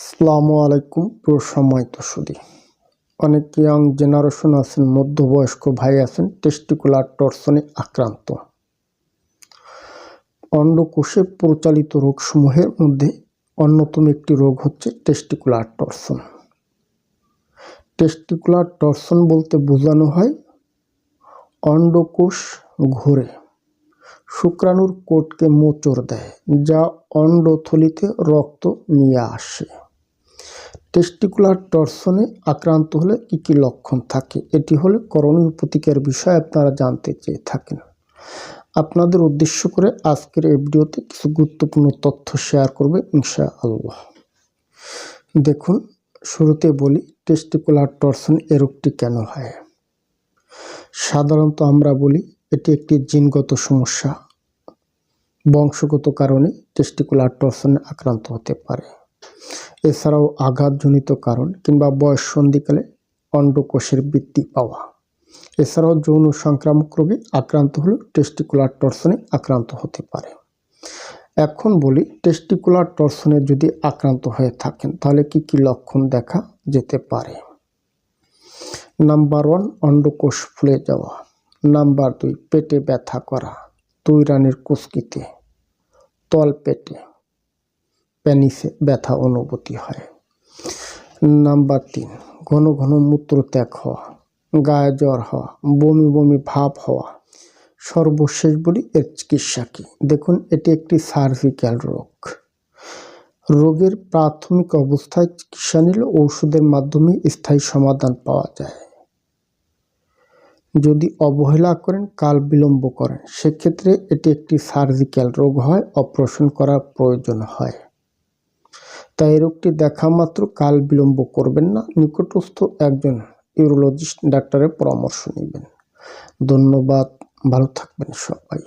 আসসালামু আলাইকুম প্রসম্মানিত সুদী অনেক ইয়াং জেনারেশন আছেন, মধ্যবয়স্ক ভাই আছেন টেস্টিকুলার টর্সনে আক্রান্ত। অন্ডকোষে প্রচালিত রোগসমূহের মধ্যে অন্যতম একটি রোগ হচ্ছে টেস্টিকুলার টর্সন টেস্টিকুলার টর্সন বলতে বোঝানো হয় অন্ডকোষ ঘুরে। শুক্রাণুর কোটকে মোচড় দেয়, যা অন্ডথলিতে রক্ত নিয়ে আসে। টেস্টিকুলার টর্সনে আক্রান্ত হলে কী কী লক্ষণ থাকে? এটি হলে করণীয় প্রতিকার বিষয়ে আপনারা জানতে চেয়ে থাকেন। আপনাদের উদ্দেশ্য করে আজকের এই ভিডিওতে কিছু গুরুত্বপূর্ণ তথ্য শেয়ার করবে ইনশা আল্লাহ দেখুন, শুরুতে বলি, টেস্টিকুলার টর্সন এ রোগটি কেন হয়? সাধারণত আমরা বলি, এটি একটি জিনগত সমস্যা। বংশগত কারণে টেস্টিকুলার টর্সনে আক্রান্ত হতে পারে। এছাড়াও আঘাতজনিত কারণ কিংবা বয়স সন্ধিকালে অন্ডকোষের বৃদ্ধি পাওয়া। এছাড়াও যৌন সংক্রামক রোগে আক্রান্ত হলে টেস্টিকুলার টর্সনে আক্রান্ত হতে পারে। এখন বলি টেস্টিকুলার টর্সনে যদি আক্রান্ত হয়ে থাকেন, তাহলে কি কি লক্ষণ দেখা যেতে পারে? নাম্বার ওয়ান, অন্ডকোষ ফুলে যাওয়া। নাম্বার দুই, পেটে ব্যথা করা। তৈরানির কুস্কিতে তল পেটে প্যানিসে ব্যথা অনুভূতি হয়। নাম্বার তিন, ঘন ঘন মূত্রত্যাগ হওয়া, গায়ে জ্বর হওয়া, বমি বমি ভাব হওয়া। সর্বশেষ বলি, এর চিকিৎসা কী? দেখুন, এটি একটি সার্ভিক্যাল রোগ। রোগের প্রাথমিক অবস্থায় চিকিৎসা নিলে ঔষধের মাধ্যমে স্থায়ী সমাধান পাওয়া যায়। যদি অবহেলা করেন, কাল বিলম্ব করেন, সেক্ষেত্রে এটি একটি সার্জিক্যাল রোগ হয়, অপারেশন করার প্রয়োজন হয়। তাই রোগটি দেখা মাত্র কাল বিলম্ব করবেন না। নিকটস্থ একজন ইউরোলজিস্ট ডাক্তারের পরামর্শ নেবেন। ধন্যবাদ। ভালো থাকবেন সবাই।